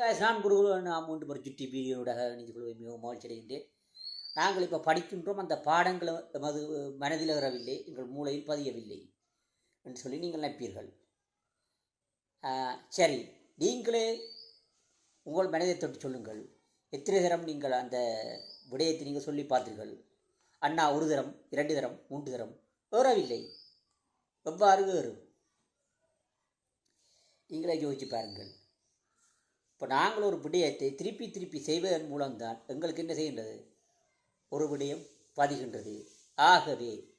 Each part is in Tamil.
நான் குருகுல நாம் மூன்று ஒரு சுட்டி வீடியோடாக இணைந்து குழுவை மிகவும் மகிழ்ச்சியடைகின்றேன். நாங்கள் இப்போ படிக்கின்றோம். அந்த பாடங்கள் எமது மனதில் வரவில்லை எங்கள் மூளையில் பதியவில்லை என்று சொல்லி நீங்கள் நினைப்பீர்கள் சரி. நீங்களே உங்கள் மனதை தொட்டு சொல்லுங்கள். எத்தனை தரம் நீங்கள் அந்த விடயத்தை நீங்கள் சொல்லி பார்த்தீர்கள்? அண்ணா ஒரு தரம் இரண்டு தரம் மூன்று தரம். ஏறவில்லை. எவ்வாறு ஏறும்? நீங்களே யோசிச்சு பாருங்கள். இப்போ நாங்கள் ஒரு விடயத்தை திருப்பி திருப்பி செய்வதன் மூலம்தான் எங்களுக்கு என்ன செய்கின்றது? ஒரு விடயம் பதிகின்றது. ஆகவே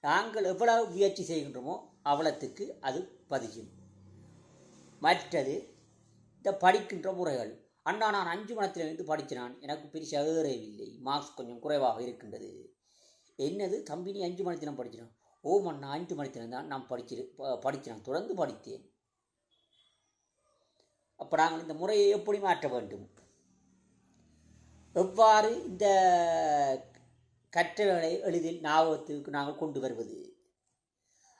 நாங்கள் எவ்வளவு முயற்சி செய்கின்றோமோ அவ்வளத்துக்கு அது பதியும். மற்றது இந்த படிக்கின்ற முறைகள். அண்ணா நான் அஞ்சு மணத்திலிருந்து படிச்சினான். எனக்கு பெருசாக ஏறவில்லை. மார்க்ஸ் கொஞ்சம் குறைவாக இருக்கின்றது. என்னது? தம்பி நீ அஞ்சு மணித்தினம் படிச்சினான். ஓம் அண்ணா அஞ்சு மணித்தினம் தான் நான் படிச்சிரு ப- படிச்சினான். தொடர்ந்து படித்தேன். அப்போ நாங்கள் இந்த முறையை எப்படி மாற்ற வேண்டும்? எவ்வாறு இந்த கற்றல்களை எளிதில் ஞாபகத்துக்கு நாங்கள் கொண்டு வருவது?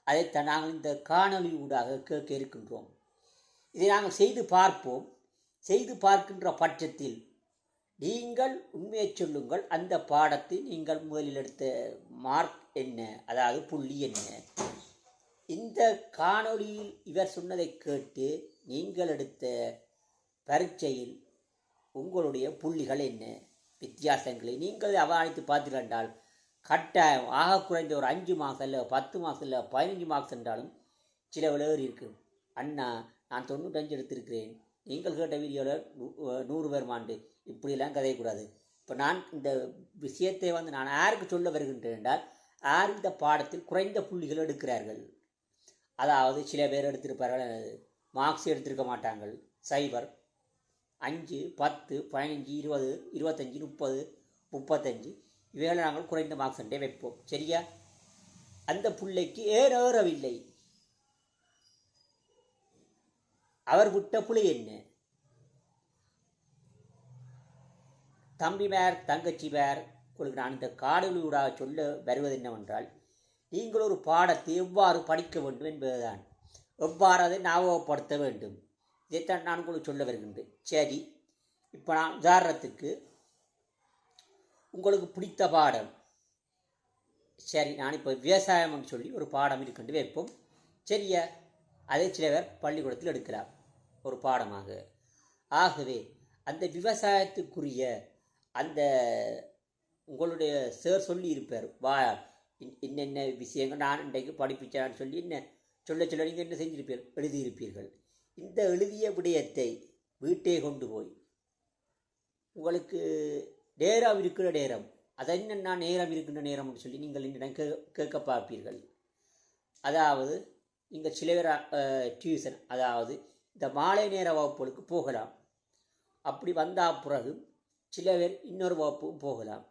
அதைத்தான் நாங்கள் இந்த காணொளி ஊடாக கேட்க இருக்கின்றோம். இதை நாங்கள் செய்து பார்ப்போம். செய்து பார்க்கின்ற பட்சத்தில் நீங்கள் உண்மையை சொல்லுங்கள். அந்த பாடத்தை நீங்கள் முதலில் எடுத்த மார்க் என்ன? அதாவது புள்ளி என்ன? இந்த காணொளியில் இவர் சொன்னதை கேட்டு நீங்கள் எடுத்த பரீட்சையில் உங்களுடைய புள்ளிகள் என்ன? வித்தியாசங்களை நீங்கள் அவதானித்து பார்த்தீர்கள் கட்டாயம் ஆக குறைந்த ஒரு அஞ்சு மாதம் இல்லை பத்து மாதம் இல்லை பதினஞ்சு மார்க்ஸ் என்றாலும் சில விளையாறு இருக்கும். அண்ணா நான் தொண்ணூற்றஞ்சு எடுத்திருக்கிறேன். நீங்கள் கேட்ட வீடியோவில் நூறு பேர் மாண்டு. இப்படியெல்லாம் கதையக்கூடாது. இப்போ நான் இந்த விஷயத்தை வந்து நான் யாருக்கு சொல்ல வருகின்றேன் என்றால் யார் இந்த பாடத்தில் குறைந்த புள்ளிகள் எடுக்கிறார்கள்? அதாவது சில பேர் எடுத்திருப்பார்கள் மார்க்ஸ் எடுத்திருக்க மாட்டாங்கள். சைபர் அஞ்சு பத்து பதினஞ்சு இருபது இருபத்தஞ்சி முப்பது முப்பத்தஞ்சு. இவைகளை நாங்கள் குறைந்த மார்க்ஸ் என்றே வைப்போம். சரியா? அந்த பிள்ளைக்கு ஏறவில்லை? அவர் விட்ட புலி என்ன? தம்பி பேர் தங்கச்சி பேர் உங்களுக்கு நான் இந்த காடொலியூடாக சொல்ல வருவது என்னவென்றால் நீங்கள் ஒரு பாடத்தை எவ்வாறு படிக்க வேண்டும் என்பதுதான். எவ்வாறு அதை ஞாபகப்படுத்த வேண்டும். இதைத்தான் நான் உங்களுக்கு சொல்ல வருகின்றேன். சரி இப்போ நான் உதாரணத்துக்கு உங்களுக்கு பிடித்த பாடம். சரி நான் இப்போ விவசாயம்னு சொல்லி ஒரு பாடம் இருக்குன்னு வைப்போம். சரியா அதை சில பேர் பள்ளிக்கூடத்தில் எடுக்கலாம். ஒரு பாடமாக. ஆகவே அந்த விவசாயத்துக்குரிய அந்த உங்களுடைய சார் சொல்லி இருப்பார். வா இன்- விஷயங்கள் நான் இன்றைக்கு படிப்பிச்சான்னு சொல்லி என்ன சொல்ல சொல்ல நீங்கள் என்ன செஞ்சிருப்பீர் எழுதியிருப்பீர்கள். இந்த எழுதிய விடயத்தை வீட்டே கொண்டு போய் உங்களுக்கு நேரம் இருக்கிற நேரம் அது என்னென்ன நேரம் இருக்கின்ற நேரம்னு சொல்லி நீங்கள் என்னிடம் கே கேட்க பார்ப்பீர்கள். அதாவது நீங்கள் சில பேர் டியூஷன் அதாவது இந்த மாலை நேர வகுப்புகளுக்கு போகலாம். அப்படி வந்தால் பிறகு சில பேர் இன்னொரு வகுப்பும் போகலாம்.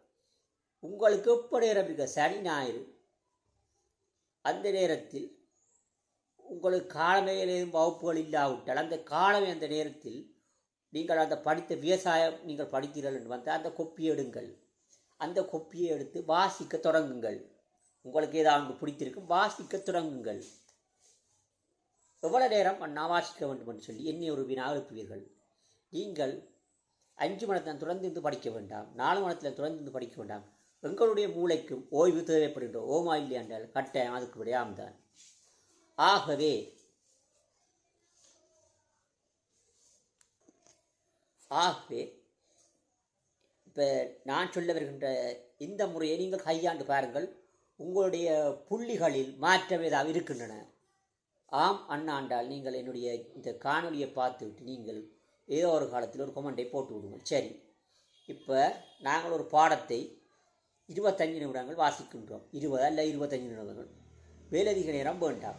உங்களுக்கு எப்போ நேரம் இருக்க? சனி ஞாயிறு. அந்த நேரத்தில் உங்களுக்கு காலமையிலேயும் வகுப்புகள் இல்லாவிட்டால் அந்த காலமே அந்த நேரத்தில் நீங்கள் அந்த படித்த விவசாயம் நீங்கள் படித்தீர்கள் என்று வந்தால் அந்த கொப்பியை எடுங்கள். அந்த கொப்பியை எடுத்து வாசிக்க தொடங்குங்கள். உங்களுக்கு ஏதாவது பிடித்திருக்கும் வாசிக்க தொடங்குங்கள். எவ்வளோ நேரம் நான் வாசிக்க வேண்டும் என்று சொல்லி என்னை ஒரு வினா எழுப்புவீர்கள். நீங்கள் அஞ்சு மணத்தில் தொடர்ந்து இருந்து படிக்க வேண்டாம் நாலு மணத்தில் தொடர்ந்து இருந்து படிக்க வேண்டாம். எங்களுடைய மூளைக்கும் ஓய்வு தேவைப்படுகின்ற ஓமா இல்லையா என்றால் கட்டாயம் அதுக்கு விடையாம்தான் ஆகவே ஆகவே இப்போ நான் சொல்ல வருகின்ற இந்த முறையை நீங்கள் கையாண்டு பாருங்கள். உங்களுடைய புள்ளிகளில் மாற்றம் ஏதாவது இருக்கின்றன? ஆம் அண்ணாண்டால் நீங்கள் என்னுடைய இந்த காணொலியை பார்த்துவிட்டு நீங்கள் ஏதோ ஒரு காலத்தில் ஒரு கொமெண்டை போட்டு விடுங்கள். சரி. இப்போ நாங்கள் ஒரு பாடத்தை இருபத்தஞ்சு நிமிடங்கள் வாசிக்கின்றோம். இருபது அல்ல இருபத்தஞ்சு நிமிடங்கள். மேலதிக நேரம் வேண்டாம்.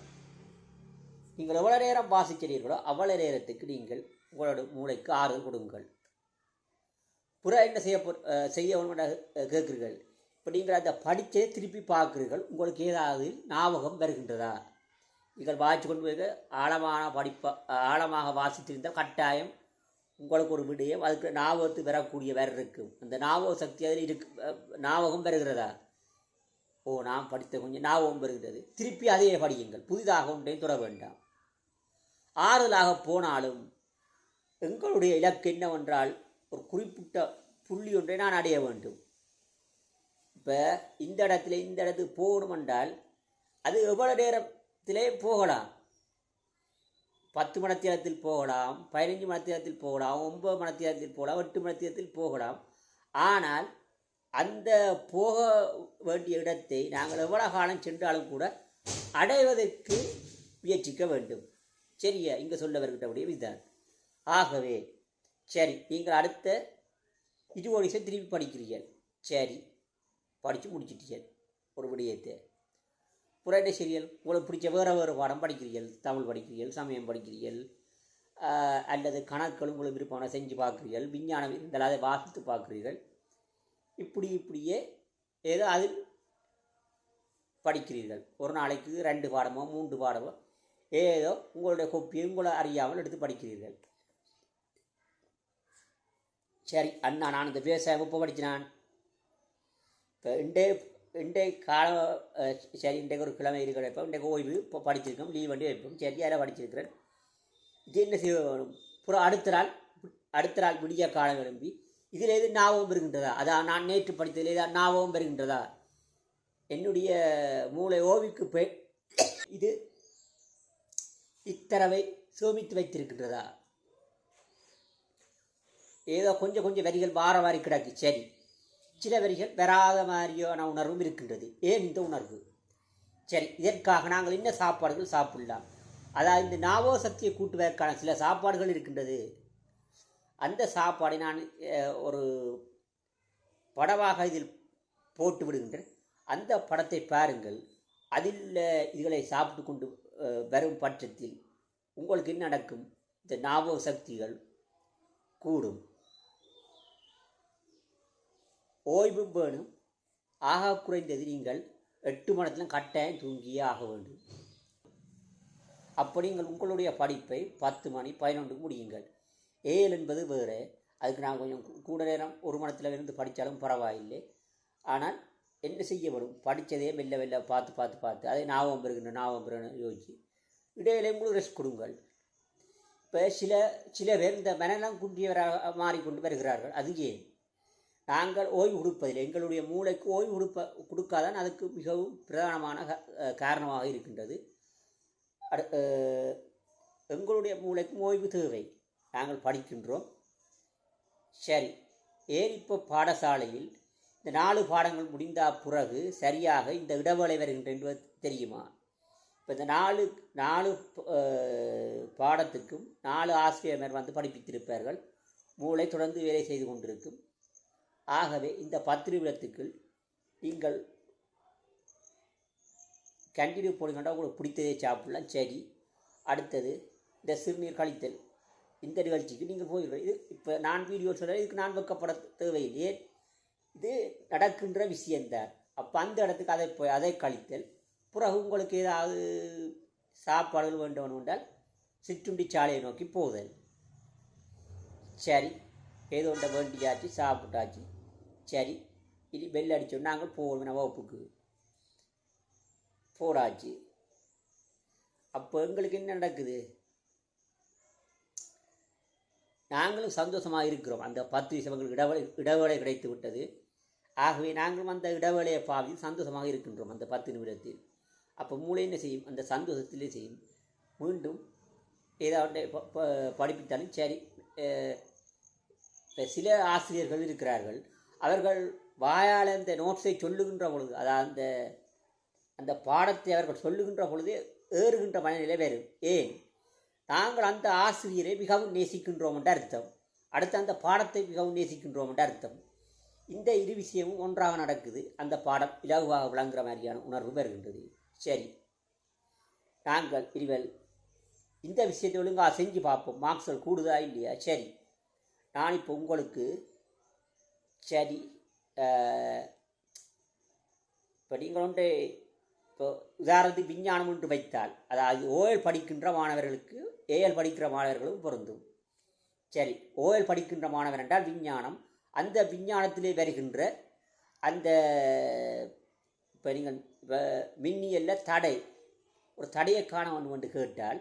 நீங்கள் எவ்வளோ நேரம் வாசிக்கிறீர்களோ அவ்வளோ நேரத்துக்கு நீங்கள் உங்களோட மூளைக்கு ஆறுதல் கொடுங்கள். புற என்ன செய்ய செய்ய கேட்குறீர்கள் கேட்கிறீர்கள். இப்போ நீங்கள் அந்த படித்தே திருப்பி பார்க்கிறீர்கள். உங்களுக்கு ஏதாவது ஞாபகம் வருகின்றதா? நீங்கள் வாசித்து கொண்டு போய் ஆழமான படிப்ப ஆழமாக வாசித்திருந்தால் கட்டாயம் உங்களுக்கு ஒரு விடயம் அதுக்கு ஞாபகத்து வரக்கூடிய வேறு இருக்கும் அந்த ஞாபக சக்தி அதில் இருக்கு ஞாபகம் வருகிறதா? ஓ நான் படித்த கொஞ்சம் ஞாபகம் வருகிறது. திருப்பி அதையே படியுங்கள். புதிதாக ஒன்றையும் தொட வேண்டாம். ஆறுதலாக போனாலும் எங்களுடைய இலக்கு என்னவென்றால் ஒரு குறிப்பிட்ட புள்ளி ஒன்றை நான் அடைய வேண்டும். இப்போ இந்த இடத்துல இந்த இடத்துக்கு போகணும் என்றால் அது எவ்வளோ நேரத்திலே போகலாம்? பத்து மணத்தியாலத்தில் போகலாம் பதினஞ்சு மணத்தியாலத்தில் போகலாம் ஒன்பது மணத்தியாலத்தில் போகலாம் எட்டு மணத்தியாலத்தில் போகலாம். ஆனால் அந்த போக வேண்டிய இடத்தை நாங்கள் எவ்வளவு காலம் சென்றாலும் கூட அடைவதற்கு முயற்சிக்க வேண்டும். சரியா இங்கே சொல்ல வருகின்றபடியே இதுதான் ஆகவே சரி நீங்கள் அடுத்த இருபது நிமிஷம் திருப்பி படிக்கிறீர்கள். சரி படித்து முடிச்சிட்டீர்கள். ஒரு விடயத்தை. புரட்டை சீரியல் உங்களுக்கு பிடிச்ச வேறு வேறு பாடம் படிக்கிறீர்கள். தமிழ் படிக்கிறீர்கள் சமயம் படிக்கிறீர்கள். அல்லது கணக்களும் உங்களுக்கு விருப்பமான செஞ்சு பார்க்குறீர்கள். விஞ்ஞானம் இருந்தால் அதை வாசித்து பார்க்குறீர்கள். இப்படி இப்படியே ஏதோ அதில் படிக்கிறீர்கள். ஒரு நாளைக்கு ரெண்டு பாடமோ மூன்று பாடமோ ஏதோ உங்களுடைய கொப்பியை உங்களை அறியாமல் எடுத்து படிக்கிறீர்கள். சரி அண்ணா நான் இந்த விவசாயம் இப்போ படிச்சினான்? இப்போ இண்டே இன்றைய காலம் சரி இன்றைக்கு ஒரு கிழமை இருக்கிற இப்போ இன்றைக்கு ஓய்வு இப்போ படிச்சிருக்கோம் லீவ் வண்டி வைப்போம். சரி யாரை படிச்சிருக்கிறேன் இது என்ன செய்ய வேணும் புறம் அடுத்த நாள் அடுத்த நாள் விடிய காலம் எழும்பி இதில் எது ஞாபகம் பெறுகின்றதா? அதான் நான் நேற்று படித்ததில் ஏதாவது ஞாபகம் பெறுகின்றதா? என்னுடைய மூளை ஓவிக்கு போய் இது இத்தரவை சோமித்து வைத்திருக்கின்றதா? ஏதோ கொஞ்சம் கொஞ்சம் வரிகள் வார வாரி கிடக்கு. சரி. சில வரிகள் வராத மாதிரியான உணர்வும் இருக்கின்றது. ஏன் இந்த உணர்வு? சரி இதற்காக நாங்கள் என்ன சாப்பாடுகள் சாப்பிடலாம்? அதாவது இந்த நாவோ சக்தியை கூட்டுவதற்கான சில சாப்பாடுகள் இருக்கின்றது. அந்த சாப்பாடை நான் ஒரு படமாக இதில் போட்டு விடுகின்றேன். அந்த படத்தை பாருங்கள். அதில் இதுகளை சாப்பிட்டு கொண்டு வரும் பட்சத்தில் உங்களுக்கு என்ன நடக்கும்? இந்த ஞாபக சக்திகள் கூடும். ஓய்வும் வேணும். ஆக குறைந்தது நீங்கள் எட்டு மணத்தில் கட்டாயம் தூங்கியே ஆக வேண்டும். அப்படி நீங்கள் உங்களுடைய படிப்பை பத்து மணி பதினொன்றுக்கு முடியுங்கள். ஏழு என்பது வேறு. அதுக்கு நான் கொஞ்சம் கூட நேரம் ஒரு மணத்தில் இருந்து படித்தாலும் பரவாயில்லை. ஆனால் என்ன செய்ய வரும்? படித்ததே மெல்ல மெல்ல பார்த்து பார்த்து பார்த்து அதை ஞாபகம் பெறுகின்ற ஞாபகம் பெறுகிற யோசிச்சு இடையில உங்களுக்கு ரெஸ்ட் கொடுங்கள். இப்போ சில சில பேர் இந்த மனநலம் குன்றியவராக மாறிக்கொண்டு வருகிறார்கள். அது ஏன்? நாங்கள் ஓய்வு கொடுப்பதில்லை. எங்களுடைய மூளைக்கு ஓய்வு கொடுப்ப கொடுக்காதான் அதுக்கு மிகவும் பிரதானமான க- காரணமாக இருக்கின்றது. அடு எங்களுடைய மூளைக்கும் ஓய்வு தேவை. நாங்கள் படிக்கின்றோம். சரி. ஏன் இப்போ பாடசாலையில் இந்த நாலு பாடங்கள் முடிந்த பிறகு சரியாக இந்த இடைவேளை வருகின்ற என்பது தெரியுமா? இப்போ இந்த நாலு நாலு பாடத்துக்கும் நாலு ஆசிரியர் வந்து படிப்பித்திருப்பார்கள். மூளை தொடர்ந்து வேலை செய்து கொண்டிருக்கும். ஆகவே இந்த பத்து நிமிடத்துக்குள் நீங்கள் கண்டினியூ போடுங்கண்டா உங்களுக்கு பிடித்ததே சாப்பிடலாம். சரி அடுத்தது இந்த சிறுநீர் கழித்தல். இந்த நிகழ்ச்சிக்கு நீங்கள் போயிடுங்க இது இப்போ நான் வீடியோ சொல்கிறேன் இதுக்கு நான் வைக்கப்பட தேவையில்லையே இது நடக்கின்ற விஷயந்தான் அப்போ அந்த இடத்துக்கு அதை போய் அதை கழித்தல். பிறகு உங்களுக்கு ஏதாவது சாப்பாடுகள் வேண்டும் என்றால் சிற்றுண்டி சாலையை நோக்கி போதல். சரி. ஏதோ ஒன்றை வேண்டியாச்சு சாப்பிட்டாச்சு. சரி. இனி பெல் அடித்தோம் நாங்கள் போவோம் நம்ம வகுப்புக்கு. போடாச்சு அப்போ எங்களுக்கு என்ன நடக்குது? நாங்களும் சந்தோஷமாக இருக்கிறோம். அந்த பத்து விஷயம் எங்களுக்கு இடவேளை இடவேளை கிடைத்து விட்டது. ஆகவே நாங்களும் அந்த இடைவேளையை பாவி சந்தோஷமாக இருக்கின்றோம் அந்த பத்து நிமிடத்தில். அப்போ மூளை என்ன செய்யும்? அந்த சந்தோஷத்திலே செய்யும். மீண்டும் ஏதாவது ப- படிப்பித்தாலும் சரி இப்போ சில ஆசிரியர்கள் இருக்கிறார்கள். அவர்கள் வாயால் அந்த நோட்ஸை சொல்லுகின்ற பொழுது அதாவது அந்த அந்த பாடத்தை அவர்கள் சொல்லுகின்ற பொழுது ஏறுகின்ற மனநிலை வேறு. ஏன்? நாங்கள் அந்த ஆசிரியரை மிகவும் நேசிக்கின்றோம் என்ற அர்த்தம். அடுத்து அந்த பாடத்தை மிகவும் நேசிக்கின்றோம் என்ற அர்த்தம். இந்த இரு விஷயமும் ஒன்றாக நடக்குது. அந்த பாடம் இலகுவாக விளங்குற மாதிரியான உணர்வு வருகின்றது சரி. நாங்கள் இருவர் இந்த விஷயத்தை ஒழுங்காக செஞ்சு பார்ப்போம். மார்க்ஸ்கள் கூடுதா இல்லையா? சரி. நான் இப்போ உங்களுக்கு சரி இப்போ நீங்கள் ஒன்று இப்போ உதாரணத்துக்கு விஞ்ஞானம் ஒன்று வைத்தால் அதாவது ஓஎல் படிக்கின்ற மாணவர்களுக்கு ஏஎல் படிக்கிற மாணவர்களும் பொருந்தும். சரி. ஓஎல் படிக்கின்ற மாணவர் என்றால் விஞ்ஞானம். அந்த விஞ்ஞானத்திலே வருகின்ற அந்த இப்போ நீங்கள் இப்போ மின்னியல்ல தடை ஒரு தடையை காண வேண்டும் என்று கேட்டால்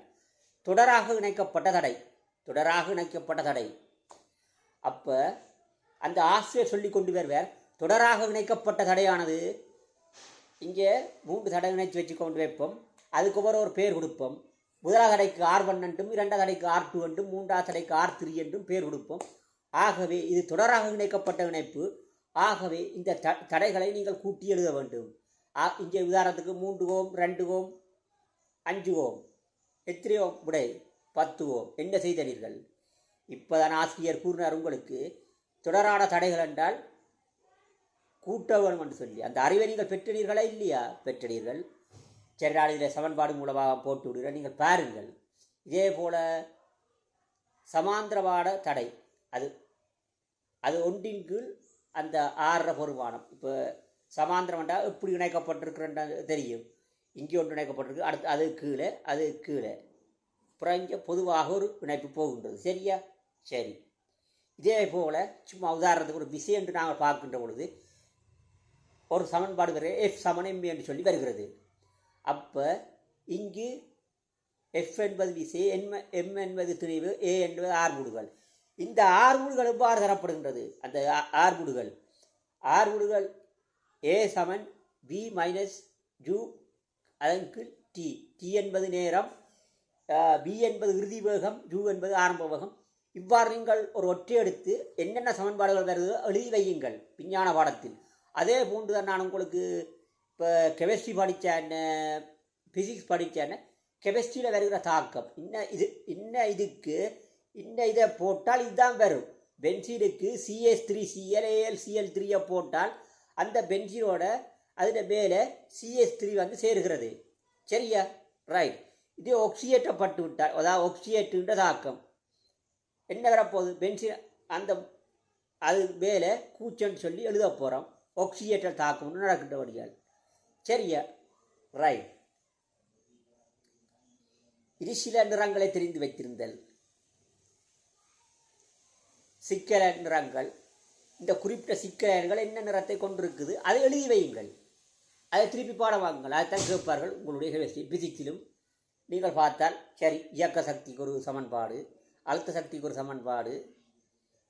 தொடராக இணைக்கப்பட்ட தடை தொடராக இணைக்கப்பட்ட தடை. அப்போ அந்த ஆசிரியர் சொல்லி கொண்டு வருவார் தொடராக இணைக்கப்பட்ட தடையானது இங்கே மூன்று தடை இணைச்சி வச்சு கொண்டு வைப்போம் அதுக்கப்புறம் ஒரு ஒரு பேர் கொடுப்போம். முதலாவது தடைக்கு ஆர் ஒன் என்றும் இரண்டாவது தடைக்கு ஆர் டூ என்றும் மூன்றாவது தடைக்கு ஆர் த்ரீ என்றும் பேர் கொடுப்போம். ஆகவே இது தொடராக இணைக்கப்பட்ட இணைப்பு. ஆகவே இந்த த தடைகளை நீங்கள் கூட்டி எழுத வேண்டும். ஆ இங்கே உதாரணத்துக்கு மூன்று ஓம் ரெண்டு ஓம் அஞ்சு ஓம் எத்தனை ஓம் விடை பத்து ஓம். என்ன செய்தனீர்கள்? இப்போதான் ஆசிரியர் கூறினார் உங்களுக்கு தொடரான தடைகள் என்றால் கூட்ட வேணும் என்று சொல்லி. அந்த அறிவை நீங்கள் பெற்றனீர்களா இல்லையா? பெற்றனீர்கள். சரி நான் இதில் சமன்பாடு மூலமாக போட்டு விடுகிறேன். நீங்கள் பாருங்கள். இதே போல் சமாந்திரவாட தடை. அது அது ஒன்றின் கீழ் அந்த ஆறுற பொருவானம் இப்போ சமாந்திரம் என்றால் எப்படி இணைக்கப்பட்டிருக்கிறன்னு தெரியும். இங்கே ஒன்று இணைக்கப்பட்டிருக்கு அடுத்து அது கீழே அது கீழே. அப்புறம் இங்கே பொதுவாக ஒரு இணைப்பு போகின்றது. சரியா? சரி. இதே போல் சும்மா உதாரணத்துக்கு ஒரு விசை என்று நாங்கள் பார்க்கின்ற பொழுது ஒரு சமன்பாடு வருது எஃப் சமன் எம்பி என்று சொல்லி வருகிறது. அப்போ இங்கு எஃப் என்பது விசை எம் எம் என்பது துணிவு ஏ என்பது ஆர்முடுகள் இந்த ஆர்முடுகள் எவ்வாறு தரப்படுகின்றது? அந்த ஆ- ஆர்முடுகள் ஆர்முடுகள் ஏ சமன் பி மைனஸ் ஜூ அதற்கு டி டி என்பது நேரம் பி என்பது இறுதி வேகம் ஜூ என்பது ஆரம்ப வேகம். இவ்வாறு நீங்கள் ஒரு ஒற்றை எடுத்து என்னென்ன சமன்பாடுகள் வருதோ எழுதி வையுங்கள் விஞ்ஞான பாடத்தில். அதே போன்று தான் நான் உங்களுக்கு இப்போ கெமிஸ்ட்ரி படித்த என்ன ஃபிசிக்ஸ் படித்த என்ன கெமிஸ்ட்ரியில் வருகிற தாக்கம். இன்ன இது இன்ன இதுக்கு இன்ன இதை போட்டால் இதுதான் வரும். பென்சீனுக்கு CS three C L A L CL த்ரீயை போட்டால் அந்த பென்சீனோட அதில் மேலே சிஎஸ் த்ரீ வந்து சேருகிறது. சரியா? ரைட் இது ஒக்சியேற்றப்பட்டு விட்டால் அதாவது ஒக்சியேட்டுன்ற தாக்கம். என்ன வரப்போகுது? பென்சின் அந்த அது மேலே கூச்சன்னு சொல்லி எழுத போகிறோம் ஒக்சியேட்டர் தாக்கம்னு நடக்கின்றபடியால். சரியா? ரைட் இது சில நிறங்களை தெரிந்து வைத்திருந்தல். சிக்கல நிறங்கள் இந்த குறிப்பிட்ட சிக்கல நிறங்கள் என்ன நிறத்தை கொண்டிருக்குது? அதை எழுதி வையுங்கள். அதை திருப்பி பாடம் வாங்குங்கள் அதைத்தான் கேட்பார்கள் உங்களுடைய கெமிஸ்ட்ரி பிசிக்ஸிலும் நீங்கள் பார்த்தால் சரி இயக்க சக்திக்கு ஒரு சமன்பாடு அழுத்த சக்திக்கு ஒரு சமன்பாடு.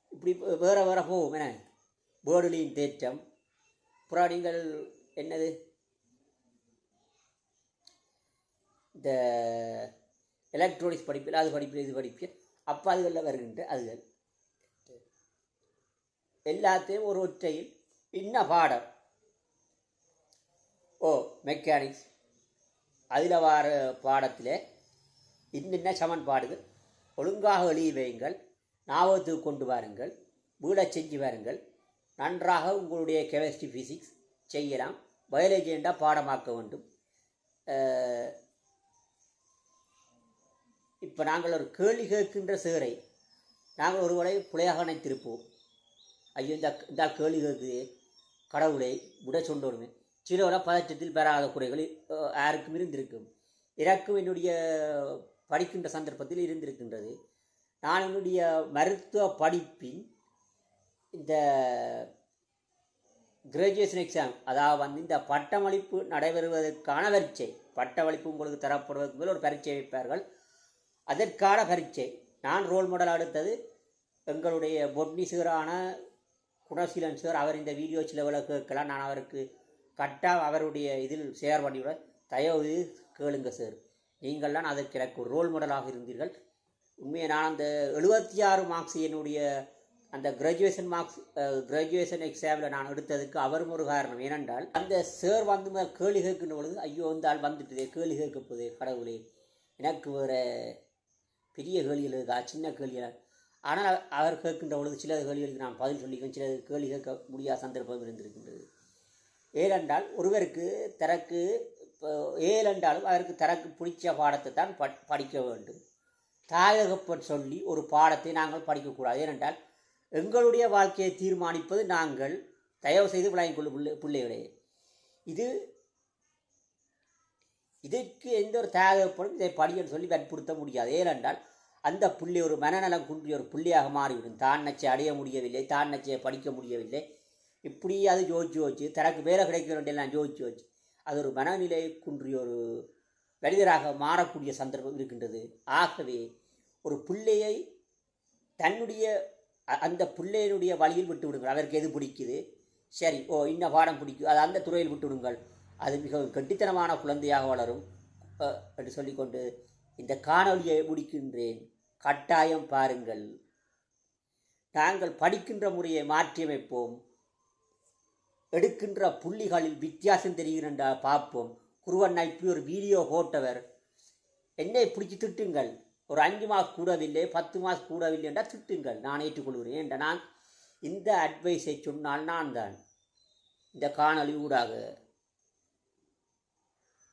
இப்படி வேறு வேறு போகும். என்ன? பேர்டுலியின் தேற்றம். அப்புறம் நீங்கள் என்னது? இந்த எலக்ட்ரானிக்ஸ் படிப்பில் அது படிப்பில் இது படிப்பில். அப்போ அதுகளில் வருகின்ற அதுகள். எல்லாத்தையும் ஒரு ஒற்றையில் இன்ன பாடம். ஓ மெக்கானிக்ஸ் அதில் வார பாடத்தில் இன்னென்ன சமன்பாடுகள் ஒழுங்காக எழுதி வையுங்கள். ஞாபகத்துக்கு கொண்டு வாருங்கள். வீடை செஞ்சு வாருங்கள். நன்றாக உங்களுடைய கெமிஸ்ட்ரி ஃபிசிக்ஸ் செய்யலாம். பயாலஜி என்றால் பாடமாக்க வேண்டும். இப்போ நாங்கள் ஒரு கேள்வி கேட்கின்ற சேரை. நாங்கள் ஒருவரை புலையாக நினைத்திருப்போம். ஐயோ இந்த இந்த கேள்வி கேட்குது. கடவுளை விட சொன்னோடுமே சிலோட பதற்றத்தில் பெறாத குறைகள் யாருக்கும் இருந்திருக்கும். எனக்கும் என்னுடைய படிக்கின்ற சந்தர்ப்பத்தில் இருந்திருக்கின்றது. நான் என்னுடைய மருத்துவ படிப்பின் இந்த கிராஜுவேஷன் எக்ஸாம் அதாவது வந்து இந்த பட்டமளிப்பு நடைபெறுவதற்கான பரீட்சை பட்டமளிப்பு உங்களுக்கு தரப்படுவதற்கு மேல் ஒரு பரீட்சை வைப்பார்கள். அதற்கான பரீட்சை. நான் ரோல் மாடல் அடுத்தது எங்களுடைய பொட்னிசரான குணசீலன் சார் அவர் இந்த வீடியோ சில வில நான் அவருக்கு கட்டாக அவருடைய இதில் ஷேர் பண்ணிவிட தயவு கேளுங்க சார். நீங்கள்லாம் அதற்கு எனக்கு ஒரு ரோல் மாடலாக இருந்தீர்கள். உண்மையை நான் அந்த எழுபத்தி ஆறு மார்க்ஸ் என்னுடைய அந்த கிராஜுவேஷன் மார்க்ஸ் கிராஜுவேஷன் எக்ஸாமில் நான் எடுத்ததுக்கு அவரும் ஒரு காரணம் ஏனென்றால் அந்த சார் வந்து கேள்வி கேட்கின்ற பொழுது ஐயோ இந்த ஆள் வந்துட்டுதே கேள்வி கேட்க போதே கடவுளே. எனக்கு வேறு பெரிய கேள்விகள் இருக்கா சின்ன கேள்வியாக ஆனால் அவர் கேட்கின்ற பொழுது சில கேள்விகளுக்கு நான் பதில் சொல்லிக்கிறேன் சில கேள்வி கேட்க முடியாத சந்தர்ப்பம் இருந்திருக்கின்றது. ஏனென்றால் ஒருவருக்கு தனக்கு இப்போ ஏலென்றாலும் அவருக்கு தனக்கு பிடிச்ச பாடத்தை தான் ப- படிக்க வேண்டும். தாயகப்பன் சொல்லி ஒரு பாடத்தை நாங்கள் படிக்கக்கூடாது. ஏனென்றால் எங்களுடைய வாழ்க்கையை தீர்மானிப்பது நாங்கள் தயவு செய்து விளங்கிக் பிள்ளை பிள்ளைகளே. இது இதற்கு எந்த ஒரு தாயகப்பனும் இதை படிக்கன்னு சொல்லி வற்புறுத்த முடியாது. ஏனென்றால் அந்த புள்ளி ஒரு மனநலம் குன்றிய ஒரு புள்ளியாக மாறிவிடும். தான் நச்சை அடைய முடியவில்லை தான் நச்சையை படிக்க முடியவில்லை. இப்படி அது ஜோதிச்சு வச்சு தனக்கு வேலை கிடைக்க வேண்டியெல்லாம் ஜோதிச்சு வச்சு அது ஒரு மனநிலை குன்றிய ஒரு மனிதராக மாறக்கூடிய சந்தர்ப்பம் இருக்கின்றது. ஆகவே ஒரு பிள்ளையை தன்னுடைய அ- அந்த பிள்ளையினுடைய வழியில் விட்டு விடுங்கள். அதற்கு எது பிடிக்குது? சரி ஓ இன்ன பாடம் பிடிக்கும். அது அந்த துறையில் விட்டு விடுங்கள். அது மிகவும் கெட்டித்தனமான குழந்தையாக வளரும் என்று சொல்லிக்கொண்டு இந்த காணொலியை முடிக்கின்றேன். கட்டாயம் பாருங்கள். நாங்கள் படிக்கின்ற முறையை மாற்றியமைப்போம். எடுக்கின்ற புள்ளிகளில் வித்தியாசம் தெரிகிறண்டா பார்ப்போம். குருவன் ஐப்பி ஒரு வீடியோ போட்டவர். என்னை பிடிச்சி திட்டுங்கள். ஒரு அஞ்சு மாதம் கூடவில்லை பத்து மாதம் கூடவில்லை என்றால் திட்டுங்கள். நான் ஏற்றுக்கொள்கிறேன் என்ற நான் இந்த அட்வைஸை சொன்னால் நான் தான் இந்த காணொளி ஊடாக.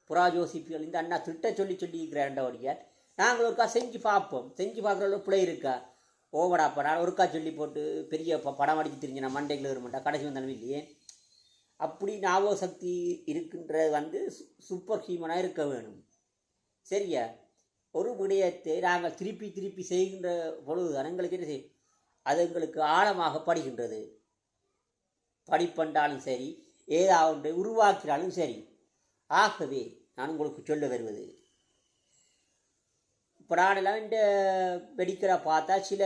புறாஜோசிப்பிகள் இந்த அண்ணா திட்ட சொல்லி சொல்லி இருக்கிறாண்டவடிய நாங்கள் ஒருக்கா செஞ்சு பார்ப்போம். செஞ்சு பார்க்குற பிள்ளை இருக்கா? ஓவடாப்பா நான் ஒருக்கா சொல்லி போட்டு பெரிய ப- படம் அடிச்சு தெரிஞ்சு நான் மண்டைக்குள்ள இருமாட்டா கடைசி வந்தாலும் இல்லையே? அப்படி ஞாபக சக்தி இருக்கின்றது வந்து சு- சூப்பர் ஹியூமனாக இருக்க வேணும். சரியா? ஒரு விடயத்தை நாங்கள் திருப்பி திருப்பி செய்கின்ற பொழுது எங்களுக்கு என்ன செய்யும்? அது எங்களுக்கு ஆழமாக படுகின்றது படிப்பண்டாலும் சரி ஏதாவது உருவாக்கினாலும் சரி ஆகவே நான் உங்களுக்கு சொல்ல வருவது. இப்போ நானெல்லாம் இந்த வெடிக்கிற பார்த்தா சில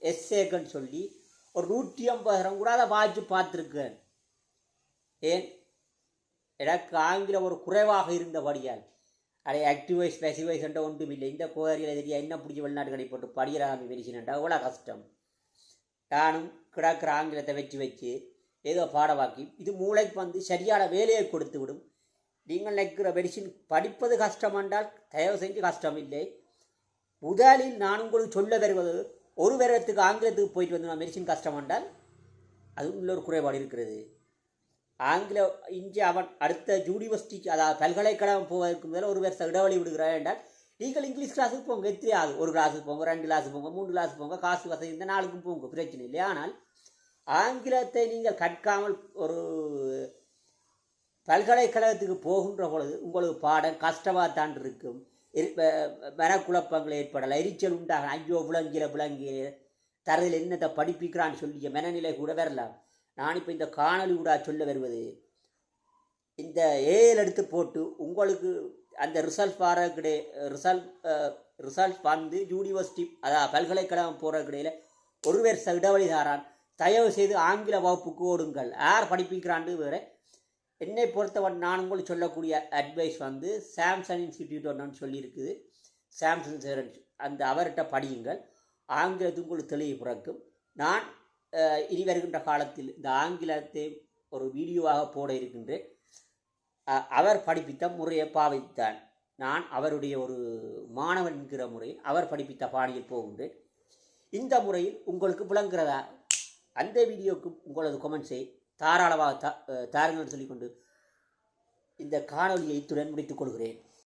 எஸ்ஏக்கன்னு சொல்லி ஒரு நூற்றி ஐம்பதாயிரம் கூட அதை வாய்ச்சி பார்த்துருக்கேன். ஏன்? எனக்கு ஆங்கிலம் ஒரு குறைவாக இருந்தபடியால். அதை ஆக்டிவைஸ் பேசிவைஸ் என்ற ஒன்றும் இல்லை. இந்த கோரியில் தெரியா என்ன பிடிச்சி வெளிநாடுகளை போட்டு படிக்கிறாங்க? வெளிச்சினண்டா அவ்வளோ கஷ்டம். நானும் கிடக்கிற ஆங்கிலத்தை வச்சு வச்சு ஏதோ பாடவாக்கி இது மூளைக்கு வந்து சரியான வேலையை கொடுத்து விடும் நீங்கள் நினைக்கிற மெடிசின் படிப்பது கஷ்டம் என்றால் தயவு செஞ்சு கஷ்டம் இல்லை முதலில் நான் உங்களுக்கு சொல்ல வருவது ஒரு வருடத்துக்கு ஆங்கிலத்துக்கு போயிட்டு வந்து நான் மெடிசின் கஷ்டம் என்றால் அது உள்ள ஒரு குறைபாடு இருக்கிறது. ஆங்கில இங்கே அவன் அடுத்த யூனிவர்சிட்டிக்கு அதாவது பல்கலைக்கழகம் போவதற்கு முதல்ல ஒரு வருஷம் இடைவெளி விடுகிறார் என்றால் நீங்கள் இங்கிலீஷ் கிளாஸுக்கு போங்க எத்திரியாது ஒரு கிளாஸுக்கு போங்க ரெண்டு கிளாஸுக்கு போங்க மூணு கிளாஸுக்கு போங்க காசு வசதி இந்த நாளுக்கும் போங்க பிரச்சனை இல்லை. ஆனால் ஆங்கிலத்தை நீங்கள் கற்காமல் ஒரு பல்கலைக்கழகத்துக்கு போகின்ற பொழுது உங்களுக்கு பாடம் கஷ்டமாக தான் இருக்கும். மனக்குழப்பங்கள் ஏற்படலாம். எரிச்சல் உண்டாக ஐயோ விளங்கில விளங்கில தரதில் என்னத்தை படிப்பிக்கிறான்னு சொல்லிய மனநிலை கூட வரலாம். நான் இப்போ இந்த காணொலி கூட சொல்ல வருவது இந்த ஏஎல் எடுத்து போட்டு உங்களுக்கு அந்த ரிசல்ட் வர கிடை ரிசல்ட் ரிசல்ட் வந்து யூனிவர்சிட்டி அதாவது பல்கலைக்கழகம் போகிற கிடையில ஒருவர் வருஷ தாரான். தயவு செய்து ஆங்கில வகுப்புக்கு ஓடுங்கள். யார் படிப்பிக்கிறாண்டு வேறு. என்னை பொறுத்தவரை நான் உங்களுக்கு சொல்லக்கூடிய அட்வைஸ் வந்து சாம்சங் இன்ஸ்டிடியூட் ஒன்று சொல்லியிருக்குது. சாம்சங் சார் அந்த அவர்கிட்ட படியுங்கள். ஆங்கிலத்துக்கு உங்களுக்கு தெளிவு பிறக்கும். நான் இனி வருகின்ற காலத்தில் இந்த ஆங்கிலத்தை ஒரு வீடியோவாக போட இருக்கின்றேன். அவர் படிப்பித்த முறையை பாவித்தான். நான் அவருடைய ஒரு மாணவன் என்கிற முறையில் அவர் படிப்பித்த பாணியில் போகின்றேன். இந்த முறையில் உங்களுக்கு விளங்குகிறதா? அந்த வீடியோவுக்கு உங்களது கொமெண்ட்ஸை தாராளமாக தா அஹ், தாருங்கள் சொல்லிக்கொண்டு இந்த காணொலியை இத்துடன் முடித்துக் கொள்கிறேன்.